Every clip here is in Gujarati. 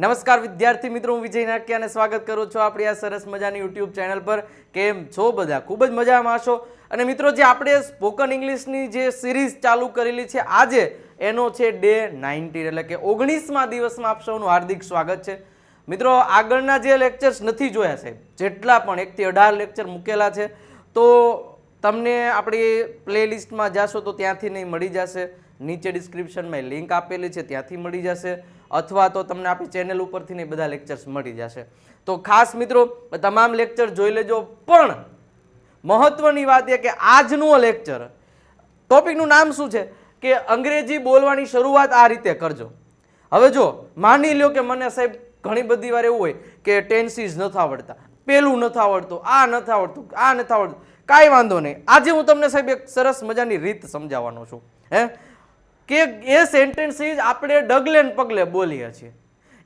નમસ્કાર વિદ્યાર્થી મિત્રો, હું વિજય નાક્યા અને સ્વાગત કરું છું આપણી આ સરસ મજાની યુટ્યુબ ચેનલ પર. કેમ છો બધા? ખૂબ જ મજામાં હશો અને મિત્રો, જે આપણે સ્પોકન ઇંગ્લિશની જે સિરીઝ ચાલુ કરેલી છે, આજે એનો છે ડે નાઇન્ટીન, એટલે કે ઓગણીસમાં દિવસમાં આપ સૌનું હાર્દિક સ્વાગત છે. મિત્રો, આગળના જે લેક્ચર્સ નથી જોયા સાહેબ, જેટલા પણ, એકથી અઢાર લેક્ચર મૂકેલા છે, તો તમને આપણી પ્લેલિસ્ટમાં જાશો તો ત્યાંથી નહીં મળી જશે. નીચે ડિસ્ક્રિપ્શનમાં લિંક આપેલી છે, ત્યાંથી મળી જશે. અથવા તો તમને આપણી ચેનલ ઉપરથી ને બધા લેક્ચર્સ મળી જશે. તો ખાસ મિત્રો, તમામ લેક્ચર જોઈ લેજો, પણ મહત્વની વાત એ કે આજનું લેક્ચર ટોપિકનું નામ શું છે? કે અંગ્રેજી બોલવાની શરૂઆત આ રીતે કરજો. હવે જો, માની લ્યો કે મને સાહેબ ઘણી બધી વાર એવું હોય કે ટેન્સીસ નથી આવડતા, પેલું નથી આવડતું, આ નથી આવડતું, આ નથી આવડતું. કાંઈ વાંધો નહીં. આજે હું તમને સાહેબ એક સરસ મજાની રીત સમજાવવાનો છું, હે? કે એ સેન્ટેન્સીસ આપણે ડગલે ને પગલે બોલીએ છીએ.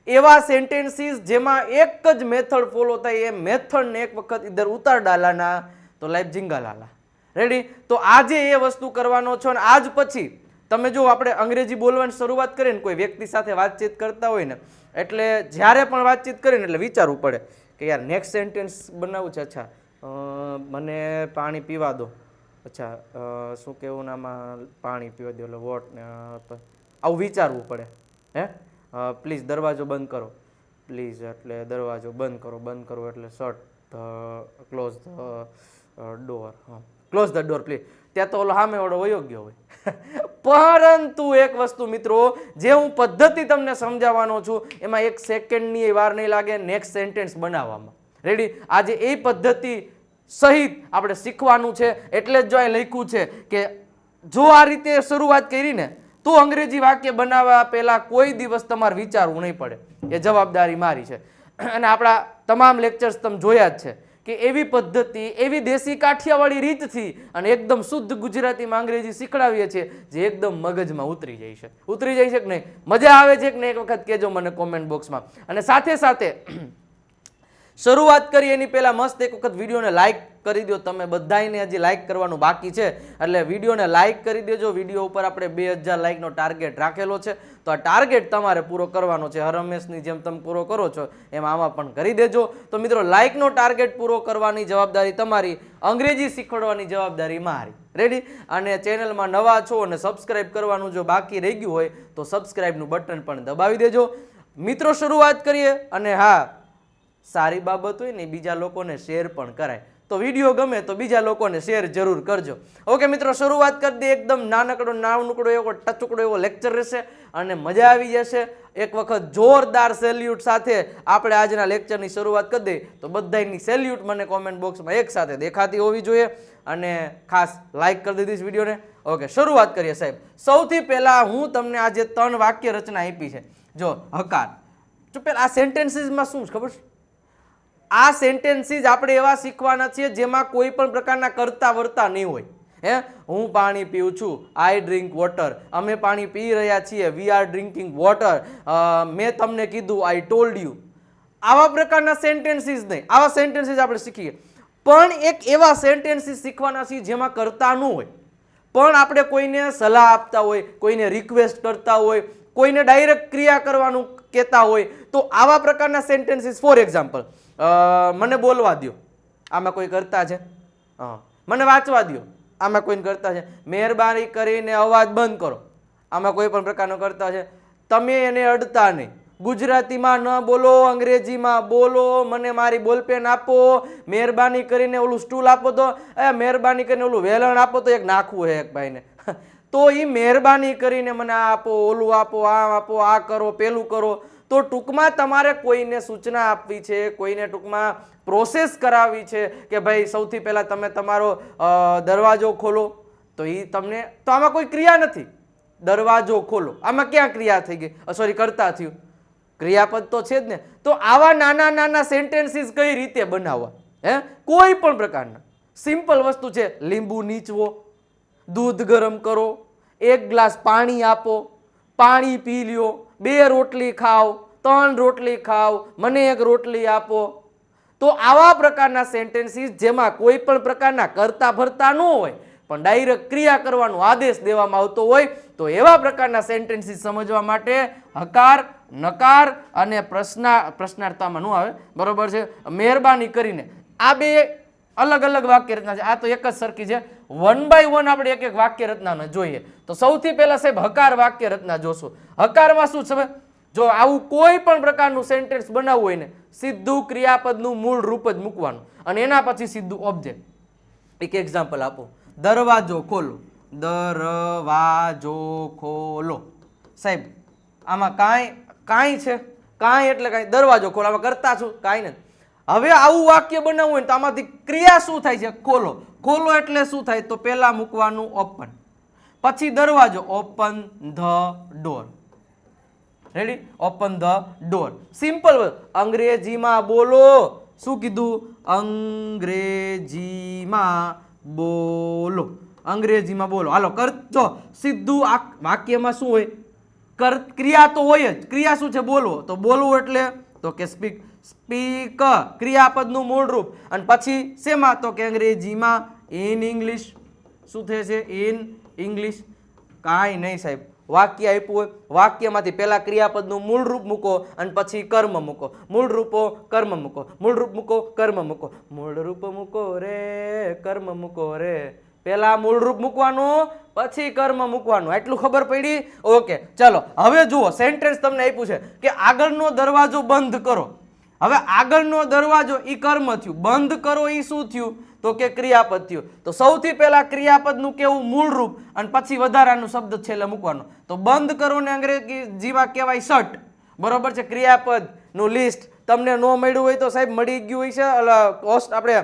એવા સેન્ટેન્સીસ જેમાં એક જ મેથડ ફોલો થાય, એ મેથડને એક વખત ઇધર ઉતાર ડાલાના તો લાઈફ જિંગાલાલા લાલા. રેડી તો આજે એ વસ્તુ કરવાનો છો અને આજ પછી તમે જો આપણે અંગ્રેજી બોલવાની શરૂઆત કરીએ ને, કોઈ વ્યક્તિ સાથે વાતચીત કરતા હોય ને, એટલે જ્યારે પણ વાતચીત કરીએ ને, એટલે વિચારવું પડે કે યાર નેક્સ્ટ સેન્ટેન્સ બનાવવું છે, અચ્છા મને પાણી પીવા દો. અચ્છા શું કહેવું આમાં, પાણી પીવા દો એટલે વોટ ને આવું વિચારવું પડે, હે? પ્લીઝ દરવાજો બંધ કરો. પ્લીઝ એટલે દરવાજો બંધ કરો બંધ કરો એટલે શટ ક્લોઝ ધ ડોર, હા. Close the door, please. ત્યાં તો ઓલો સામે ઓળો વયો ગયો હોય. પરંતુ એક વસ્તુ મિત્રો, જે હું પદ્ધતિ તમને સમજાવવાનો છું, એમાં એક સેકન્ડની વાર નહીં લાગે, નેક્સ્ટ સેન્ટેન્સ બનાવવામાં. રેડી આજે એ પદ્ધતિ સહિત આપણે શીખવાનું છે. એટલે જ જો એ લખ્યું છે કે જો આ રીતે શરૂઆત કરી ને તો અંગ્રેજી વાક્ય બનાવવા પહેલાં કોઈ દિવસ તમારે વિચારવું નહીં પડે. એ જવાબદારી મારી છે. અને આપણા તમામ લેક્ચર્સ તમે જોયા જ છે કે એવી પદ્ધતિ, એવી દેશી કાઠિયાવાડી રીતથી અને એકદમ શુદ્ધ ગુજરાતીમાં અંગ્રેજી શીખડાવીએ છીએ જે એકદમ મગજમાં ઉતરી જાય છે. ઉતરી જાય છે કે નહીં? મજા આવે છે કે નહીં? એક વખત કહેજો મને કોમેન્ટ બોક્સમાં અને સાથે સાથે શરૂઆત કરી એની પહેલાં મસ્ત એક વખત વિડીયોને લાઇક કરી દો તમે બધાને હજી લાઇક કરવાનું બાકી છે. એટલે વિડીયોને લાઈક કરી દેજો. વીડિયો ઉપર આપણે બે હજાર લાઇકનો ટાર્ગેટ રાખેલો છે. તો આ ટાર્ગેટ તમારે પૂરો કરવાનો છે. હર હંમેશની જેમ તમે પૂરો કરો છો, એમ આમાં પણ કરી દેજો. તો મિત્રો લાઇકનો ટાર્ગેટ પૂરો કરવાની જવાબદારી તમારી, અંગ્રેજી શીખવાડવાની જવાબદારી મારી. રેડી અને ચેનલમાં નવા છો અને સબસ્ક્રાઇબ કરવાનું જો બાકી રહી ગયું હોય, તો સબસ્ક્રાઇબનું બટન પણ દબાવી દેજો. મિત્રો, શરૂઆત કરીએ અને હા સારી બાબત હોય ને બીજા લોકોને શેર પણ કરાય. તો વીડિયો ગમે તો બીજા લોકોને શેર જરૂર કરજો. ઓકે મિત્રો, શરૂઆત કરી દઈએ એકદમ નાનકડો નાનકડો એવો, ટચુકડો એવો લેક્ચર રહેશે અને મજા આવી જશે. એક વખત જોરદાર સેલ્યુટ સાથે આપણે આજના લેક્ચરની શરૂઆત કરી દઈએ. તો બધાની સેલ્યુટ મને કોમેન્ટ બોક્સમાં એક સાથે દેખાતી હોવી જોઈએ અને ખાસ લાઇક કરી દીધી વિડીયોને ઓકે શરૂઆત કરીએ સાહેબ. સૌથી પહેલાં હું તમને આજે ત્રણ વાક્ય રચના આપી છે. જો, હકાર. પેલા આ સેન્ટેન્સીસમાં શું ખબર છે? આ સેન્ટેન્સીસ આપણે એવા શીખવાના છીએ જેમાં કોઈ પણ પ્રકારના કરતા વર્તા નહીં હોય. હે? હું પાણી પીઉં છું આઈ ડ્રિંક વોટર અમે પાણી પી રહ્યા છીએ વી આર ડ્રિંકિંગ વોટર મેં તમને કીધું આઈ ટોલ્ડ યુ આવા પ્રકારના સેન્ટેન્સીસ નહીં. આવા સેન્ટેન્સીસ આપણે શીખીએ. પણ એક એવા સેન્ટેન્સીસ શીખવાના છીએ જેમાં કરતા ન હોય. પણ આપણે કોઈને સલાહ આપતા હોય, કોઈને રિક્વેસ્ટ કરતા હોય, કોઈને ડાયરેક્ટ ક્રિયા કરવાનું કહેતા હોય, તો આવા પ્રકારના સેન્ટેન્સીસ ફોર એક્ઝામ્પલ મને બોલવા દ્યો. આમાં કોઈ કરતા છે? હા મને વાંચવા દ્યો. આમાં કોઈને કરતા છે? મહેરબાની કરીને અવાજ બંધ કરો. આમાં કોઈ પણ પ્રકારનો કરતા છે? તમે એને અડતા નહીં. ગુજરાતીમાં ન બોલો, અંગ્રેજીમાં બોલો, મને મારી બોલપેન આપો. મહેરબાની કરીને ઓલું સ્ટૂલ આપો તો. એ, મહેરબાની કરીને ઓલું વેલણ આપો તો એક નાખવું હે એક ભાઈને. તો એ મહેરબાની કરીને મને આ આપો, ઓલું આપો આ આપો, આ કરો, પેલું કરો. તો ટૂંકમાં તમારે કોઈને સૂચના આપવી છે, કોઈને ટૂંકમાં પ્રોસેસ કરાવવી છે કે ભાઈ સૌથી પહેલાં તમે તમારો દરવાજો ખોલો. તો એ તમને, તો આમાં કોઈ ક્રિયા નથી. દરવાજો ખોલો. આમાં ક્યાં ક્રિયા થઈ ગઈ? સોરી કરતા થયું. ક્રિયાપદ તો છે જ ને. તો આવા નાના નાના સેન્ટેન્સીસ કઈ રીતે બનાવવા? હે? કોઈ પણ પ્રકારના. સિમ્પલ વસ્તુ છે, લીંબુ નીચવો, દૂધ ગરમ કરો, એક ગ્લાસ પાણી આપો, પાણી પી લ્યો બે રોટલી ખાઓ, ત્રણ રોટલી ખાઓ, મને એક રોટલી આપો. તો આવા પ્રકારના સેન્ટેન્સીસ જેમાં કોઈ પણ પ્રકારના કરતા ભરતા ન હોય, પણ ડાયરેક્ટ ક્રિયા કરવાનો આદેશ દેવામાં આવતો હોય, તો એવા પ્રકારના સેન્ટેન્સીસ સમજવા માટે હકાર, નકાર અને પ્રશ્ના, પ્રશ્નાર્થામાં ન આવે. બરોબર છે? મહેરબાની કરીને આ બે અલગ અલગ વાક્ય રચના છે. આ તો એક જ સરખી છે. વન બાય વન આપણે એક એક વાક્ય રચનાને જોઈએ. તો સૌથી પહેલા સાહેબ હકાર વાક્ય રચના જોશું. હકારમાં શું છે? જો આવું કોઈ પણ પ્રકારનું સેન્ટેન્સ બનાવવું હોય ને, સીધું ક્રિયાપદનું મૂળ રૂપ જ મૂકવાનું. અને એના પછી સીધું ઓબ્જેક્ટ એક એક્ઝામ્પલ આપો. દરવાજો ખોલો. દરવાજો ખોલો. સાહેબ, આમાં કાંઈ કાંઈ છે? કાંઈ એટલે કાંઈ દરવાજો ખોલો. આમાં કરતા છું કાંઈ નથી. હવે આવું વાક્ય બનાવવું હોય તો આમાંથી ક્રિયા શું થાય છે? ખોલો. ખોલો એટલે શું થાય? તો પહેલાં મૂકવાનું ઓપન પછી દરવાજો open the door ready open the door simple અંગ્રેજીમાં બોલો. શું કીધું? અંગ્રેજીમાં બોલો. અંગ્રેજીમાં બોલો. હાલો કરજો સીધું આ વાક્યમાં શું હોય? કર ક્રિયા તો હોય જ. ક્રિયા શું છે? બોલવો તો બોલવું એટલે તો કે સ્પીક સ્પીક ક્રિયાપદનું મૂળ રૂપ. અને પછી શેમાં? તો કે અંગ્રેજીમાં ઇન ઇંગ્લિશ. શું થશે ઇન ઇંગ્લિશ. કાંઈ નહીં સાહેબ. વાક્ય આપ્યું હોય, વાક્યમાંથી પહેલાં ક્રિયાપદનું મૂળરૂપ મૂકો અને પછી કર્મ મૂકો. મૂળરૂપો કર્મ મૂકો. મૂળરૂપ મૂકો, કર્મ મૂકો. મૂળરૂપ મૂકો રે, કર્મ મૂકો રે. પહેલાં મૂળરૂપ મૂકવાનું, પછી કર્મ મૂકવાનું. એટલું ખબર પડી? ઓકે, ચલો. હવે જુઓ સેન્ટેન્સ તમને આપ્યું છે કે આગળનો દરવાજો બંધ કરો. હવે આગળનો દરવાજો એ કર્મ થયું. બંધ કરો એ શું થયું? તો કે ક્રિયાપદ થયું. તો સૌથી પહેલા ક્રિયાપદનું કેવું મૂળ રૂપ અને પછી વધારાનું શબ્દ છેલ્લે મૂકવાનો. તો બંધ કરોને અંગ્રેજીમાં કહેવાય શટ બરોબર છે? ક્રિયાપદનું લિસ્ટ તમને ન મળ્યું હોય તો સાહેબ મળી ગયું હોય છે. પોસ્ટ આપણે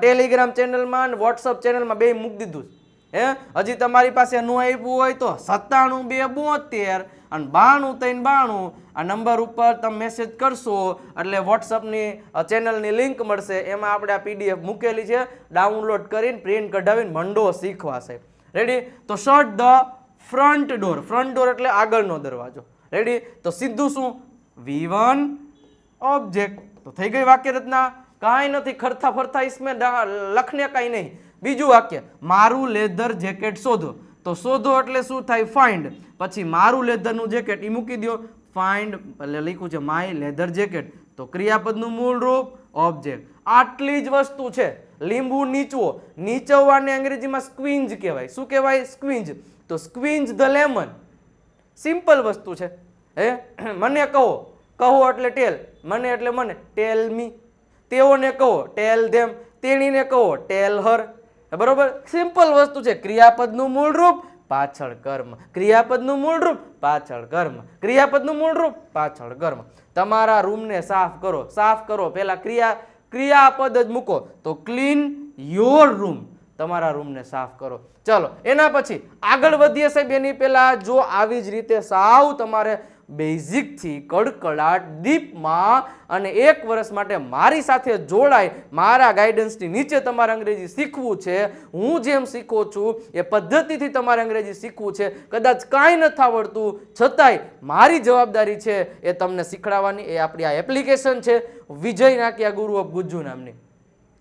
ટેલિગ્રામ ચેનલમાં અને વોટ્સઅપ ચેનલમાં બે મૂકી દીધું છે. હે? હજી તમારી પાસે ન આવ્યું હોય તો સત્તાણું બે બોતેર અને બાણું ત્રણ બાણું. આ નંબર ઉપર તમે મેસેજ કરશો, એટલે વોટ્સઅપની ચેનલની લિંક મળશે. એમાં આપણે આ પીડીએફ મૂકેલી છે. ડાઉનલોડ કરીને પ્રિન્ટ કઢાવીને મંડો શીખવાશે. રેડી તો shut the front door front door એટલે આગળનો દરવાજો. રેડી તો સીધું શું? વી વન ઓબ્જેક્ટ તો થઈ ગઈ વાક્ય રચના કાંઈ નથી. ખરતા ફરતા ઇસમે લખને કાંઈ નહીં. બીજું વાક્ય. મારું લેધર જેકેટ શોધો. તો શોધો એટલે શું થાય? ફાઇન્ડ પછી મારું લેધરનું જેકેટ એ મૂકી દો ફાઇન્ડ એટલે લખ્યું છે માય લેધર જેકેટ તો ક્રિયાપદનું મૂળ રૂપ ઓબ્જેક્ટ આટલી જ વસ્તુ છે. લીંબુ નીચવો. નીચવવાને અંગ્રેજીમાં સ્ક્વિંજ કહેવાય. શું કહેવાય? સ્ક્વિંજ તો સ્ક્વિંજ ધ લેમન સિમ્પલ વસ્તુ છે. હે? મને કહો. કહો એટલે ટેલ મને એટલે મને. ટેલ મી તેઓને કહો. ટેલ ધેમ તેણીને કહો. ટેલ હર બરોબર? સિમ્પલ વસ્તુ છે. ક્રિયાપદનું મૂળરૂપ, પાછળ કર્મ. ક્રિયાપદનું મૂળરૂપ, પાછળ કર્મ. ક્રિયાપદનું મૂળરૂપ, પાછળ કર્મ. તમારા રૂમને સાફ કરો. સાફ કરો. પહેલાં ક્રિયા, ક્રિયાપદ જ મૂકો. તો ક્લીન યોર રૂમ. તમારા રૂમને સાફ કરો. ચલો, એના પછી આગળ વધીએ સાહેબ. એની પહેલાં જો આવી જ રીતે સાવ તમારે બેઝિકથી કડકડાટ દીપમાં અને એક વર્ષ માટે મારી સાથે જોડાય, મારા ગાઈડન્સની નીચે તમારે અંગ્રેજી શીખવું છે. હું જેમ શીખું છું, એ પદ્ધતિથી તમારે અંગ્રેજી શીખવું છે. કદાચ કાંઈ નથી આવડતું, છતાંય મારી જવાબદારી છે એ તમને શીખડાવવાની. એ આપણી આ એપ્લિકેશન છે. વિજય નાક્યા ગુરુ ઓફ ગુજ્જુ નામની.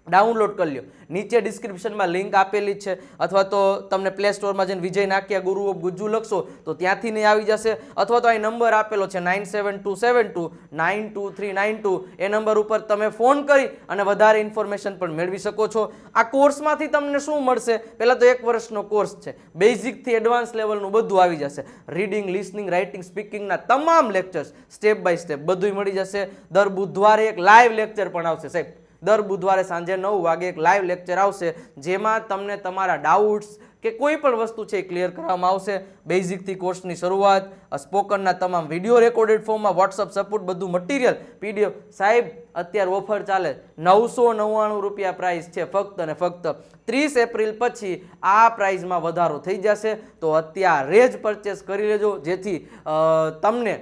ડાઉનલોડ કરી લ્યો. નીચે ડિસ્ક્રિપ્શનમાં લિંક આપેલી છે. અથવા તો તમને પ્લે સ્ટોરમાં જઈને વિજય નાખ્યા ગુરુ ઓફ ગુજ્જુ લખશો, તો ત્યાંથી નહીં આવી જશે. અથવા તો અહીં નંબર આપેલો છે nine seven two seven two nine two three nine two એ નંબર ઉપર તમે ફોન કરી અને વધારે ઇન્ફોર્મેશન પણ મેળવી શકો છો. આ કોર્સમાંથી તમને શું મળશે? પહેલાં તો એક વર્ષનો કોર્સ છે. બેઝિકથી એડવાન્સ લેવલનું બધું આવી જશે. રીડિંગ લિસનિંગ રાઇટિંગ સ્પીકિંગના તમામ લેક્ચર્સ સ્ટેપ બાય સ્ટેપ બધું મળી જશે. દર બુધવારે એક લાઈવ લેક્ચર પણ આવશે. સાહેબ દર બુધવારે સાંજે નવ વાગે એક લાઈવ લેક્ચર આવશે જેમાં તમને તમારા ડાઉટ્સ કે કોઈ પણ વસ્તુ છે એ ક્લિયર કરવામાં આવશે. બેઝિકથી કોર્સની શરૂઆત સ્પોકનના તમામ વીડિયો રેકોર્ડેડ ફોર્મમાં વોટ્સઅપ સપોર્ટ બધું મટીરિયલ પીડીએફ સાહેબ, અત્યારે ઓફર ચાલે. નવસો નવ્વાણું રૂપિયા પ્રાઇસ છે ફક્ત અને ફક્ત. ત્રીસ એપ્રિલ પછી આ પ્રાઇઝમાં વધારો થઈ જશે. તો અત્યારે જ પરચેસ કરી લેજો. જેથી તમને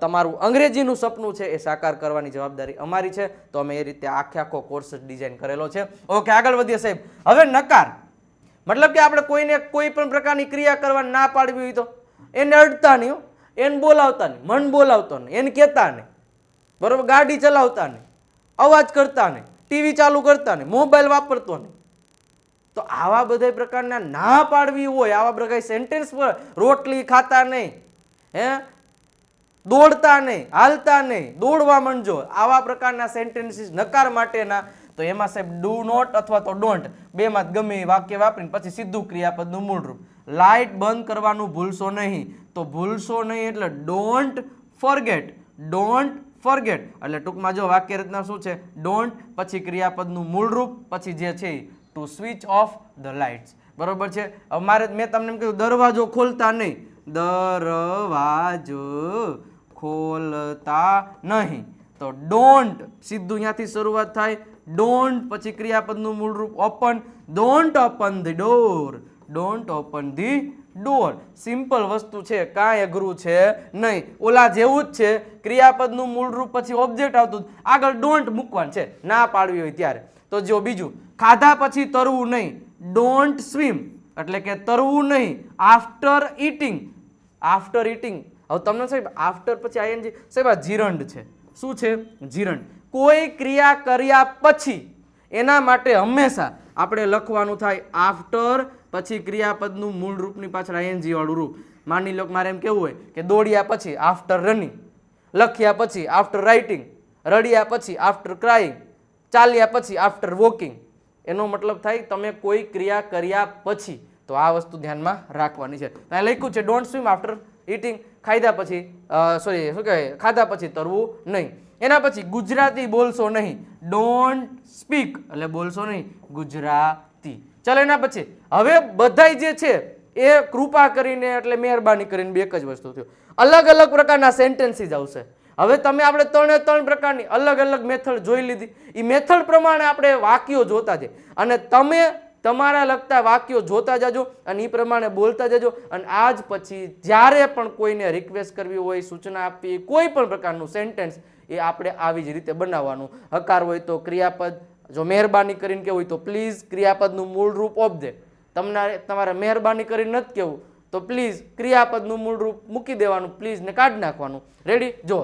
તમારું અંગ્રેજીનું સપનું છે એ સાકાર કરવાની જવાબદારી અમારી છે. તો અમે એ રીતે આખે આખો કોર્સ ડિઝાઇન કરેલો છે. ઓકે આગળ વધીએ સાહેબ. હવે નકાર. મતલબ કે આપણે કોઈને કોઈ પણ પ્રકારની ક્રિયા કરવા ના પાડવી હોય તો એને અડતા નહીં એને બોલાવતા નહીં. મન બોલાવતો નહીં. એને કહેતા નહીં. બરાબર? ગાડી ચલાવતા નહીં. અવાજ કરતા નહીં. ટીવી ચાલુ કરતા નહીં. મોબાઈલ વાપરતો નહીં. તો આવા બધા પ્રકારના ના પાડવી હોય, આવા પ્રકારની સેન્ટેન્સ પર રોટલી ખાતા નહીં, હે? દોડતા નહીં, હાલતા નહીં, દોડવા માંડજો. આવા પ્રકારના સેન્ટેન્સીસ નકાર માટેના તો એમાં સાહેબ ડુ નોટ અથવા તો ડોન્ટ બેમાં ગમે એ વાક્ય વાપરીને પછી સીધું ક્રિયાપદનું મૂળરૂપ લાઇટ બંધ કરવાનું ભૂલશો નહીં. તો ભૂલશો નહીં એટલે ડોન્ટ ફોરગેટ ડોન્ટ ફોરગેટ એટલે ટૂંકમાં જો વાક્ય રચના શું છે? ડોન્ટ પછી ક્રિયાપદનું મૂળરૂપ પછી જે છે to switch off the lights બરોબર છે? અમારે મેં તમને એમ કીધું, દરવાજો ખોલતા નહીં. દરવાજો ખોલતા નહીં. તો ડોન્ટ સીધું ત્યાંથી શરૂઆત થાય. ડોન્ટ પછી ક્રિયાપદનું મૂળરૂપ open don't open the door don't open the door simple વસ્તુ છે, કાંઈ અઘરું છે નહીં. ઓલા જેવું જ છે. ક્રિયાપદનું મૂળરૂપ પછી ઓબ્જેક્ટ આવતું આગળ ડોન્ટ મૂકવાનું છે. ના પાડવી હોય ત્યારે. તો જો બીજું, ખાધા પછી તરવું નહીં. ડોન્ટ સ્વિમ એટલે કે તરવું નહીં. આફ્ટર ઇટિંગ આફ્ટર ઇટિંગ હવે તમને સાહેબ આફ્ટર પછી આઈએનજી સાહેબ, આ જીરંડ છે. શું છે? જીરંડ. કોઈ ક્રિયા કર્યા પછી એના માટે હંમેશા આપણે લખવાનું થાય આફ્ટર પછી ક્રિયાપદનું મૂળ રૂપની પાછળ આઈએનજી વાળું રૂપ. માની લો મારે એમ કેવું હોય કે દોડ્યા પછી આફ્ટર રનિંગ લખ્યા પછી આફ્ટર રાઇટિંગ રડ્યા પછી આફ્ટર ક્રાઇંગ ચાલ્યા પછી આફ્ટર વોકિંગ એનો મતલબ થાય તમે કોઈ ક્રિયા કર્યા પછી. તો આ વસ્તુ ધ્યાનમાં રાખવાની છે. ત્યાં લખ્યું છે ડોન્ટ સ્વિમ આફ્ટર ઇટિંગ ખાધા પછી સોરી શું કહેવાય? ખાધા પછી તરવું નહીં. એના પછી ગુજરાતી બોલશો નહીં. ડોન્ટ સ્પીક એટલે બોલશો નહીં, ગુજરાતી. ચાલો એના પછી. હવે બધાય જે છે, એ કૃપા કરીને એટલે મહેરબાની કરીને બે એક જ વસ્તુ થયો. અલગ અલગ પ્રકારના સેન્ટેન્સીસ આવશે. હવે તમે આપણે ત્રણે ત્રણ પ્રકારની અલગ અલગ મેથડ જોઈ લીધી. એ મેથડ પ્રમાણે આપણે વાક્યો જોતા છે અને તમે તમારા લગતા વાક્યો જોતા જજો અને એ પ્રમાણે બોલતા જજો. અને આજ પછી જ્યારે પણ કોઈને રિક્વેસ્ટ કરવી હોય, સૂચના આપવી કોઈ પણ પ્રકારનું સેન્ટેન્સ એ આપણે આવી જ રીતે બનાવવાનું. હકાર હોય તો ક્રિયાપદ, જો મહેરબાની કરીને કેવું હોય તો પ્લીઝ ક્રિયાપદનું મૂળ રૂપ ઓબ્જેક્ટ તમને તમારે મહેરબાની કરીને નથી કહેવું તો પ્લીઝ ક્રિયાપદનું મૂળ રૂપ મૂકી દેવાનું પ્લીઝ ને કાઢી નાખવાનું. રેડી જો.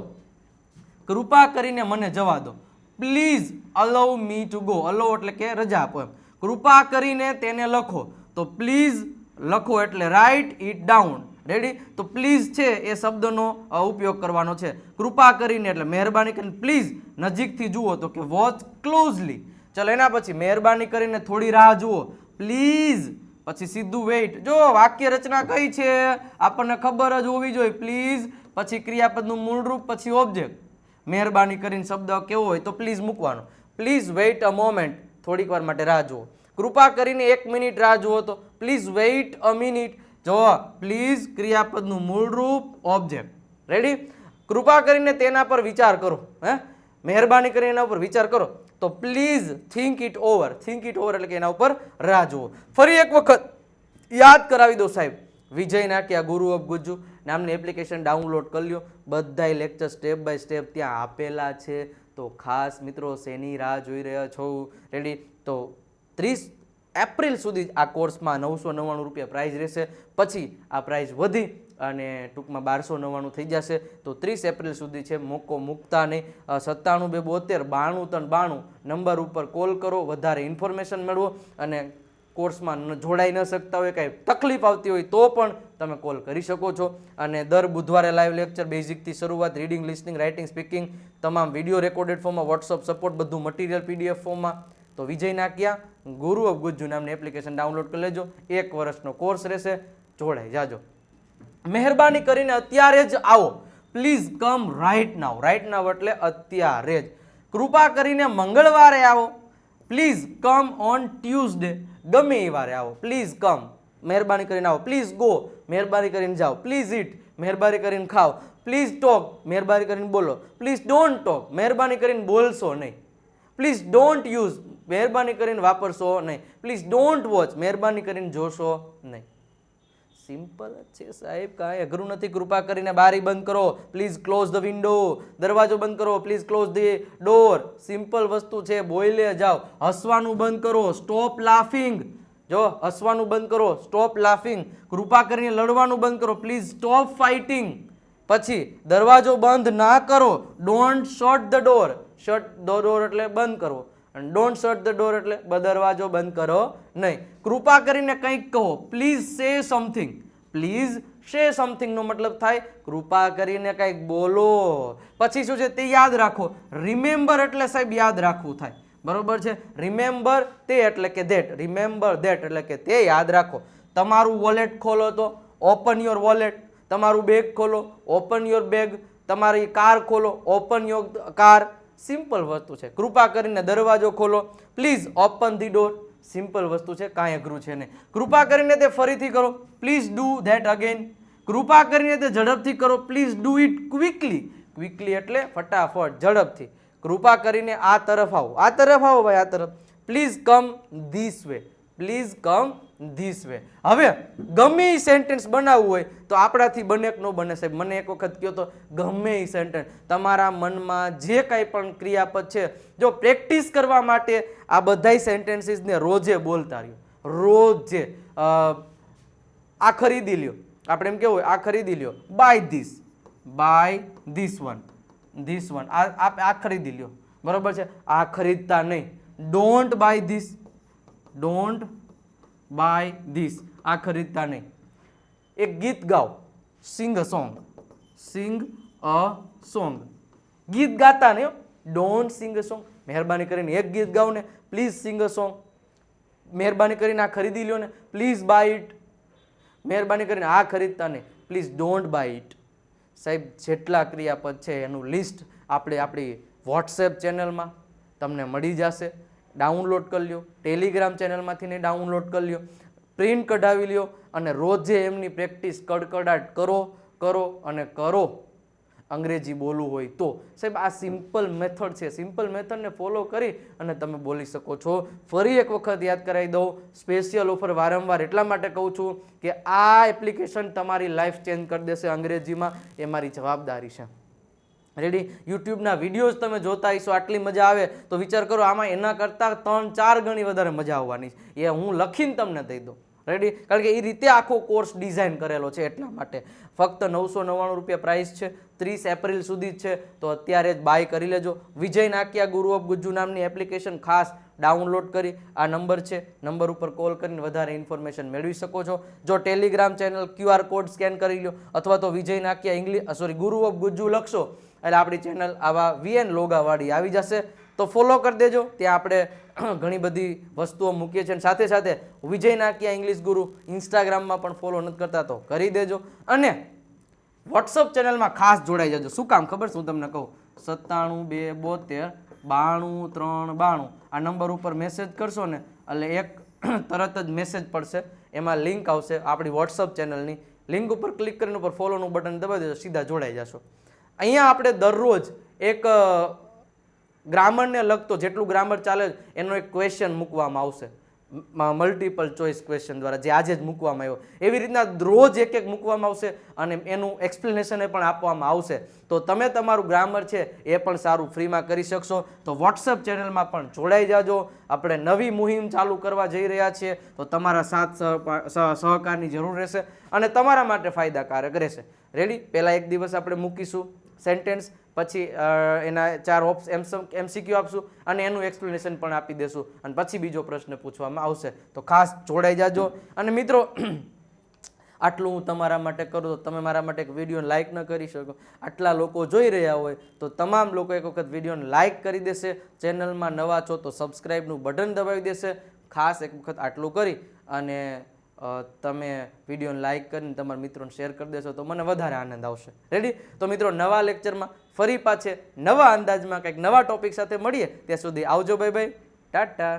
કૃપા કરીને મને જવા દો. Please allow me to go allow એટલે કે રજા આપો એમ. કૃપા કરીને તેને લખો. તો પ્લીઝ લખો એટલે રાઇટ ઇટ ડાઉન રેડી તો પ્લીઝ છે એ શબ્દનો ઉપયોગ કરવાનો છે. કૃપા કરીને, એટલે મહેરબાની કરીને પ્લીઝ નજીકથી જુઓ તો કે વોચ ક્લોઝલી ચલો, એના પછી મહેરબાની કરીને થોડી રાહ જુઓ. પ્લીઝ પછી સીધું વેઇટ જો, વાક્ય રચના કઈ છે? આપણને ખબર જ હોવી જોઈએ. પ્લીઝ પછી ક્રિયાપદનું મૂળરૂપ પછી ઓબ્જેક્ટ મહેરબાની કરીને શબ્દ કેવો હોય તો પ્લીઝ મૂકવાનો. પ્લીઝ વેઇટ અ મોમેન્ટ થોડીક વાર માટે રાહ જુઓ. કૃપા કરીને એક મિનિટ રાહ જુઓ તો પ્લીઝ વેઇટ અ મિનિટ જો પ્લીઝ ક્રિયાપદનું મૂળરૂપ ઓબ્જેક્ટ રેડી કૃપા કરીને તેના પર વિચાર કરો, હે? મહેરબાની કરીને એના ઉપર વિચાર કરો. તો please think it over think it over એટલે કે એના ઉપર રાહ જુઓ. ફરી એક વખત યાદ કરાવી દો સાહેબ. વિજય નાક્યા ગુરુ ઓફ ગુજ્જુ નામની એપ્લિકેશન ડાઉનલોડ કરી લ્યો. બધાય લેક્ચર સ્ટેપ બાય સ્ટેપ ત્યાં આપેલા છે. તો ખાસ મિત્રો, શેની રાહ જોઈ રહ્યા છો? રેડી તો ત્રીસ એપ્રિલ સુધી આ કોર્સમાં નવસો નવ્વાણું રૂપિયા પ્રાઇઝ રહેશે. પછી આ પ્રાઇઝ વધી અને ટૂંકમાં બારસો નવ્વાણું થઈ જશે. તો ત્રીસ એપ્રિલ સુધી છે, મોકો મૂકતા નહીં. સત્તાણું બે બોતેર, બાણું ત્રણ બાણું નંબર ઉપર કોલ કરો, વધારે ઇન્ફોર્મેશન મેળવો અને કોર્સમાં જોડાઈ ન શકતા હોય, કાંઈ તકલીફ આવતી હોય તો પણ તમે કોલ કરી શકો છો. અને દર બુધવારે લાઈવ લેક્ચર બેઝિકથી શરૂઆત રીડિંગ લિસનિંગ રાઇટિંગ સ્પીકિંગ તમામ વીડિયો રેકોર્ડેડ ફોર્મમાં વોટ્સઅપ સપોર્ટ બધું મટીરિયલ પીડીએફ ફોર્મમાં તો વિજય નાકિયા, ગુરુ ઓફ ગુજ્જુ નામની એપ્લિકેશન ડાઉનલોડ કરી લેજો. એક વર્ષનો કોર્સ રહેશે. જોડાઈ જાજો. મહેરબાની કરીને અત્યારે જ આવો. Please come right now right now એટલે અત્યારે જ. કૃપા કરીને મંગળવારે આવો. પ્લીઝ કમ ઓન ટ્યુઝડે ગમે એ વારે આવો. પ્લીઝ કમ મહેરબાની કરીને આવો. પ્લીઝ ગો મહેરબાની કરીને જાઓ. પ્લીઝ ઇટ મહેરબાની કરીને ખાઓ. પ્લીઝ ટોક મહેરબાની કરીને બોલો. પ્લીઝ ડોન્ટ ટોક મહેરબાની કરીને બોલશો નહીં. પ્લીઝ ડોન્ટ યુઝ મહેરબાની કરીને વાપરશો નહીં. પ્લીઝ ડોન્ટ વોચ મહેરબાની કરીને જોશો નહીં. સિમ્પલ જ છે સાહેબ, કાંઈ અઘરું નથી. કૃપા કરીને બારી બંધ કરો. પ્લીઝ ક્લોઝ ધ વિન્ડો દરવાજો બંધ કરો. Please close the door simple વસ્તુ છે બોઈલે જાઓ. હસવાનું બંધ કરો. સ્ટોપ લાફિંગ જો હસવાનું બંધ કરો સ્ટોપ લાફિંગ કૃપા કરીને લડવાનું બંધ કરો. પ્લીઝ સ્ટોપ ફાઇટિંગ પછી દરવાજો બંધ ના કરો. Don't shut the door shut the door એટલે બંધ કરવો અને ડોન્ટ શટ ધ ડોર એટલે દરવાજો બંધ કરો નહીં. કૃપા કરીને કંઈક કહો. પ્લીઝ સે સમથિંગ પ્લીઝ શે સમથિંગનો મતલબ થાય કૃપા કરીને કંઈક બોલો. પછી શું છે? તે યાદ રાખો. રિમેમ્બર એટલે સાહેબ યાદ રાખવું થાય. બરોબર છે? રિમેમ્બર તે એટલે કે ધેટ રિમેમ્બર ધેટ એટલે કે તે યાદ રાખો. તમારું વોલેટ ખોલો તો ઓપન યોર વોલેટ તમારું બેગ ખોલો ઓપન યોર બેગ તમારી કાર ખોલો ઓપન યોર કાર સિમ્પલ વસ્તુ છે. કૃપા કરીને દરવાજો ખોલો. Please open the door simple વસ્તુ છે, કાંઈ અઘરું છે નહીં. કૃપા કરીને તે ફરીથી કરો. પ્લીઝ ડુ ધેટ અગેન કૃપા કરીને તે ઝડપથી કરો. Please do it quickly quickly એટલે ફટાફટ, ઝડપથી. કૃપા કરીને આ તરફ આવો. આ તરફ આવો ભાઈ, આ તરફ. Please come this way please come this way. હવે ગમે એ સેન્ટેન્સ બનાવવું હોય તો આપણાથી બને કે ન બને સાહેબ? મને એક વખત કહો તો ગમે એ સેન્ટેન્સ તમારા મનમાં જે કાંઈ પણ ક્રિયાપદ છે, જો પ્રેક્ટિસ કરવા માટે આ બધાય સેન્ટેન્સીસને રોજે બોલતા રહ્યો. રોજે. આ ખરીદી લ્યો. આપણે એમ કેવું હોય, આ ખરીદી લ્યો. Buy this buy this one this one આ આ આ ખરીદી લ્યો. બરોબર છે? આ ખરીદતા નહીં. Don't buy this don't buy this આ ખરીદતા નહીં એક ગીત ગાઓ. સિંગ a song Singh a song ગીત ગાતા નહીં ડોન્ટ સિંગ અ સોંગ મહેરબાની કરીને એક ગીત ગાઓ ને પ્લીઝ સિંગ અ સોંગ મહેરબાની કરીને આ ખરીદી લ્યો ને. પ્લીઝ બાય ઇટ મહેરબાની કરીને આ ખરીદતા નહીં પ્લીઝ ડોન્ટ બાય ઇટ સાહેબ, જેટલા ક્રિયાપદ છે એનું લિસ્ટ આપણે આપણી વોટ્સએપ ચેનલમાં તમને મળી જશે. ડાઉનલોડ કરી લ્યો ટેલિગ્રામ ચેનલમાંથી ને ડાઉનલોડ કરી લ્યો પ્રિન્ટ કઢાવી લ્યો અને રોજે એમની પ્રેક્ટિસ કડકડાટ કરો કરો અને કરો. અંગ્રેજી બોલવું હોય તો. સાહેબ, આ સિમ્પલ મેથડ છે. સિમ્પલ મેથડને ફોલો કરી અને તમે બોલી શકો છો. ફરી એક વખત યાદ કરાવી દઉં. સ્પેશિયલ ઓફર વારંવાર એટલા માટે કહું છું કે આ એપ્લિકેશન તમારી લાઈફ ચેન્જ કરી દેશે અંગ્રેજીમાં. એ મારી જવાબદારી છે. રેડી યુટ્યુબના વિડીયોઝ તમે જોતા હશો, આટલી મજા આવે, તો વિચાર કરો, આમાં એના કરતાં ત્રણ, ચાર ગણી વધારે મજા આવવાની. એ હું લખીને તમને દઈ દઉં. રેડી કારણ કે એ રીતે આખો કોર્સ ડિઝાઇન કરેલો છે એટલા માટે. ફક્ત નવસો નવ્વાણું રૂપિયા પ્રાઇસ છે, ત્રીસ એપ્રિલ સુધી જ છે, તો અત્યારે જ બાય કરી લેજો. વિજય નાકિયા ગુરુ ઓફ ગુજ્જુ નામની એપ્લિકેશન ખાસ ડાઉનલોડ કરી. આ નંબર છે નંબર ઉપર કોલ કરીને વધારે ઇન્ફોર્મેશન મેળવી શકો છો. જો Telegram channel QR code scan કરી લો, અથવા તો Vijay Nakiya English sorry guru of Gujju લખશો એટલે આપણી ચેનલ આવા વીએન લોગાવાળી આવી જશે. તો ફોલો કરી દેજો. ત્યાં આપણે ઘણી બધી વસ્તુઓ મૂકીએ છીએ. સાથે સાથે વિજય નાકિયા ઇંગ્લિશ ગુરુ ઇન્સ્ટાગ્રામમાં પણ ફોલો નથી કરતા, તો કરી દેજો. અને વોટ્સઅપ ચેનલમાં ખાસ જોડાઈ જજો. શું કામ ખબર? શું તમને કહું? સત્તાણું, બે, બોતેર, બાણું, ત્રણ, બાણું. આ નંબર ઉપર મેસેજ કરશો ને, એટલે એક તરત જ મેસેજ પડશે. એમાં લિંક આવશે આપણી વોટ્સઅપ ચેનલની લિંક ઉપર ક્લિક કરીને ઉપર ફોલોનું બટન દબાવી દેજો. સીધા જોડાઈ જશો. અહીંયા આપણે દરરોજ એક ગ્રામરને લગતો જેટલું ગ્રામર ચાલે એનો એક ક્વેશ્ચન મૂકવામાં આવશે. મલ્ટિપલ ચોઇસ ક્વેશ્ચન દ્વારા જે આજે જ મૂકવામાં આવ્યો. એવી રીતના રોજ એક એક મૂકવામાં આવશે અને એનું એક્સપ્લેનેશન પણ આપવામાં આવશે. તો તમે તમારું ગ્રામર છે એ પણ સારું ફ્રીમાં કરી શકશો. તો વોટ્સઅપ ચેનલમાં પણ જોડાઈ જાજો. આપણે નવી મુહિમ ચાલુ કરવા જઈ રહ્યા છીએ. તો તમારા સાથ સહ- સહકારની જરૂર રહેશે અને તમારા માટે ફાયદાકારક રહેશે. રેડી પહેલાં એક દિવસ આપણે મૂકીશું. સેન્ટેન્સ પછી એના ચાર ઓપ્સ એમસીક્યુ આપશું અને એનું એક્સપ્લેનેશન પણ આપી દેશું. અને પછી બીજો પ્રશ્ન પૂછવામાં આવશે. તો ખાસ જોડાઈ જાજો. અને મિત્રો, આટલું હું તમારા માટે કરું તો તમે મારા માટે એક વીડિયો લાઇક ન કરી શકો. આટલા લોકો જોઈ રહ્યા હોય તો તમામ લોકો એક વખત વિડીયોને લાઇક કરી દેશે. ચેનલમાં નવા છો તો સબસ્ક્રાઈબનું બટન દબાવી દેશે. ખાસ એક વખત આટલું કરી અને તમે વિડીયોને લાઇક કરીને તમારા મિત્રોને શેર કરી દેશો તો મને વધારે આનંદ આવશે. રેડી તો મિત્રો, નવા લેક્ચરમાં ફરી પાછે નવા અંદાજમાં કંઈક નવા ટોપિક સાથે મળીએ. ત્યાં સુધી આવજો ભાઈ ભાઈ ટાટા.